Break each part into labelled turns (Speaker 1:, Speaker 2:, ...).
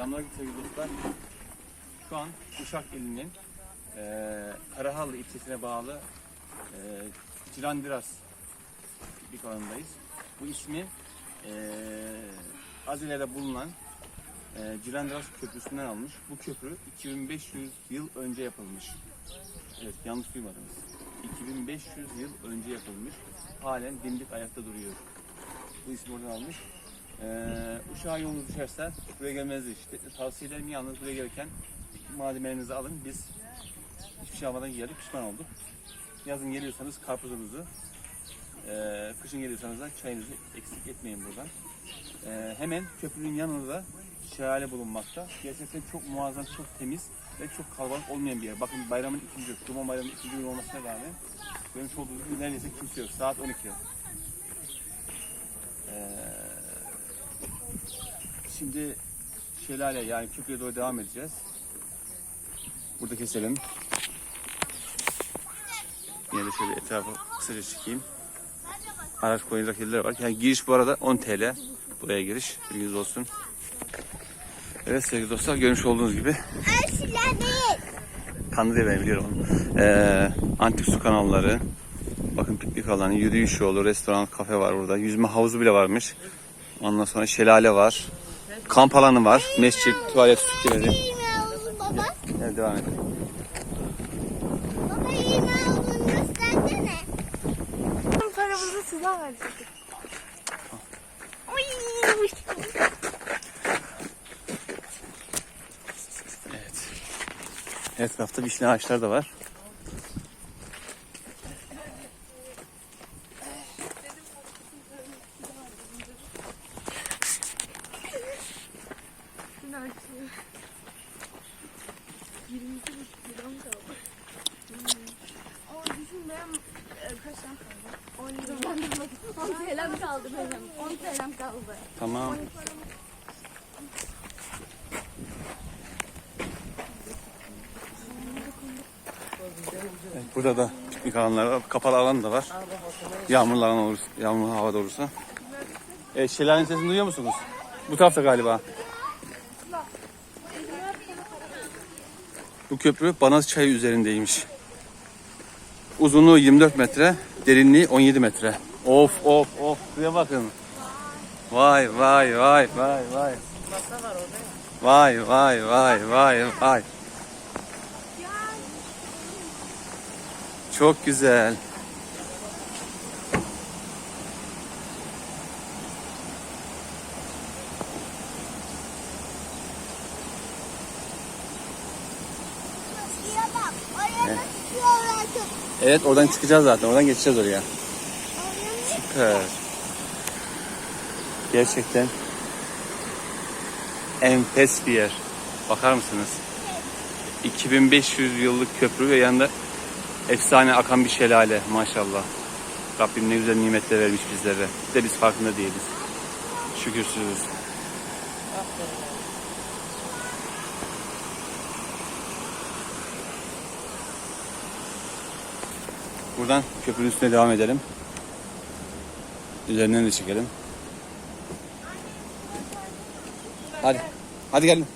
Speaker 1: Selamlar sevgili dostlar. Şu an Uşak ilinin eee Karahallı ilçesine bağlı eee Cilandiras bir kanalındayız. Bu ismi eee az ileride bulunan eee Cilandiras Köprüsü'nden almış. Bu köprü 2500 yıl önce yapılmış. Evet yanlış duymadınız. 2500 yıl önce yapılmış. Halen dimdik ayakta duruyor. Bu ismi oradan almış. Ee, Uşak'a yolunuz düşerse buraya gelmenizi işte tavsiyelerim yalnız buraya gelirken malzemelerinizi alın. Biz hiçbir şey almadan geldik pişman olduk. Yazın geliyorsanız karpuzunuzu, ee, kışın geliyorsanız da çayınızı eksik etmeyin buradan. Ee, hemen köprünün yanında şelale bulunmakta. Gerçekten çok muazzam, çok temiz ve çok kalabalık olmayan bir yer. Bakın bayramın ikinci Kurban Bayramı'nın ikinci günü olmasına rağmen görmüş olduğunuz gibi neredeyse kimse yok. Saat 12. Ee, Şimdi şelale yani köprüye doğru devam edeceğiz. Burada keselim. Yine de şöyle etrafı kısaca çekeyim. Araç koyulacak yerler var. Yani giriş bu arada 10 TL. Buraya giriş. Bilginiz olsun. Evet sevgili dostlar görmüş olduğunuz gibi
Speaker 2: değil.
Speaker 1: Kanlıca ben biliyorum. Ee, antik su kanalları. Bakın piknik alanı, yürüyüş yolu, restoran, kafe var burada. Yüzme havuzu bile varmış. Ondan sonra şelale var. Kamp alanı var. Mescit, tuvalet.
Speaker 2: İğne aldın baba.
Speaker 1: Evet, devam edelim.
Speaker 2: Baba aldın göstersene.
Speaker 3: Paramızı size.
Speaker 1: Evet. Etrafta vişne ağaçları da var.
Speaker 3: Şunu açayım. 22 buçuk liram kaldı. Ama düşün benim e, kaç liram kaldı? 10 liram. 10 TL'm kaldı benim. 10 TL'm kaldı.
Speaker 1: Tamam. Evet, burada da piknik alanları var. Kapalı alan da var. Yağmurlu alan olursa, yağmurlu havada olursa. Evet, şelalenin sesini duyuyor musunuz? Bu tarafta galiba. Bu köprü Banaz Çayı üzerindeymiş. Uzunluğu 24 metre, derinliği 17 metre. Of of of, şuraya bakın. Vay vay vay vay vay. Vay vay vay vay vay. Çok güzel. Evet oradan çıkacağız zaten. Oradan geçeceğiz oraya. Gerçekten enfes bir yer. Bakar mısınız? 2500 yıllık köprü ve yanında efsane akan bir şelale maşallah. Rabbim ne güzel nimetler vermiş bizlere. Bir de biz farkında değiliz. Şükürsüzüz. Buradan köprünün üstüne devam edelim. Üzerinden de çekelim. Hadi. Hadi gelin.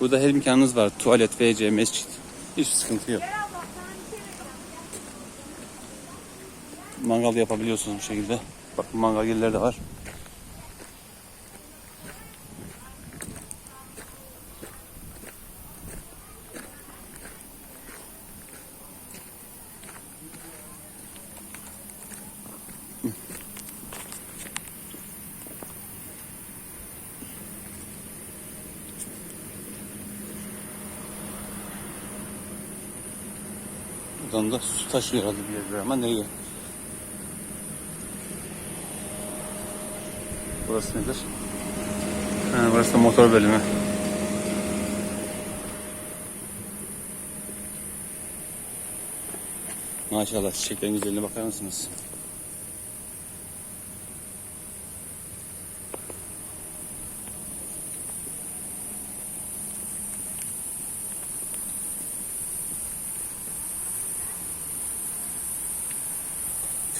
Speaker 1: Burada her imkanınız var. Tuvalet, WC, mescit. Hiç sıkıntı yok. Mangal yapabiliyorsunuz bu şekilde. Bak mangal yerleri de var. Buradan da su taşıyor herhalde bir yerlere ama nereye? Burası nedir? Ha, burası da motor bölümü. Maşallah çiçeklerin güzelliğine bakar mısınız?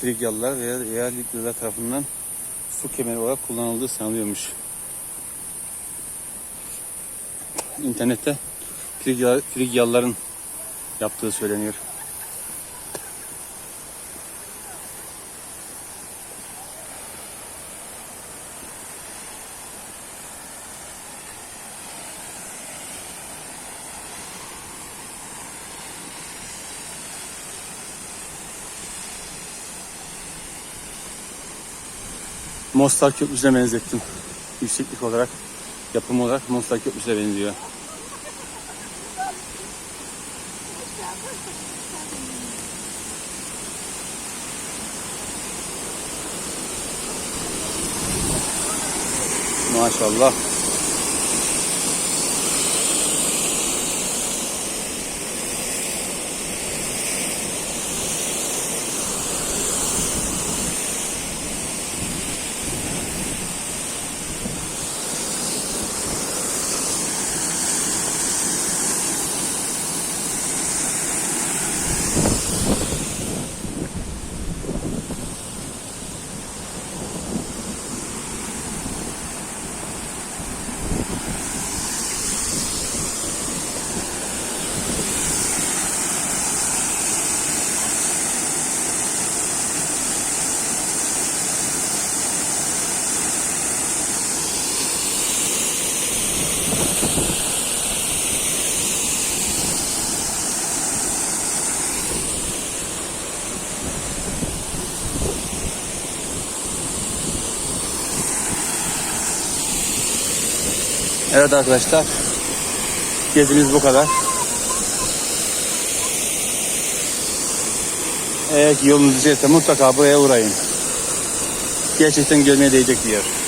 Speaker 1: Frigyalılar veya, veya Ligyalılar tarafından su kemeri olarak kullanıldığı sanılıyormuş. İnternette Frigyalıların yaptığı söyleniyor. Mostar Köprüsü'ne benzettim. Yükseklik olarak, yapım olarak Mostar Köprüsü'ne benziyor. Maşallah. Evet arkadaşlar. Gezimiz bu kadar. Eğer ki yolunuz düşerse mutlaka buraya uğrayın. Gerçekten görmeye değecek bir yer.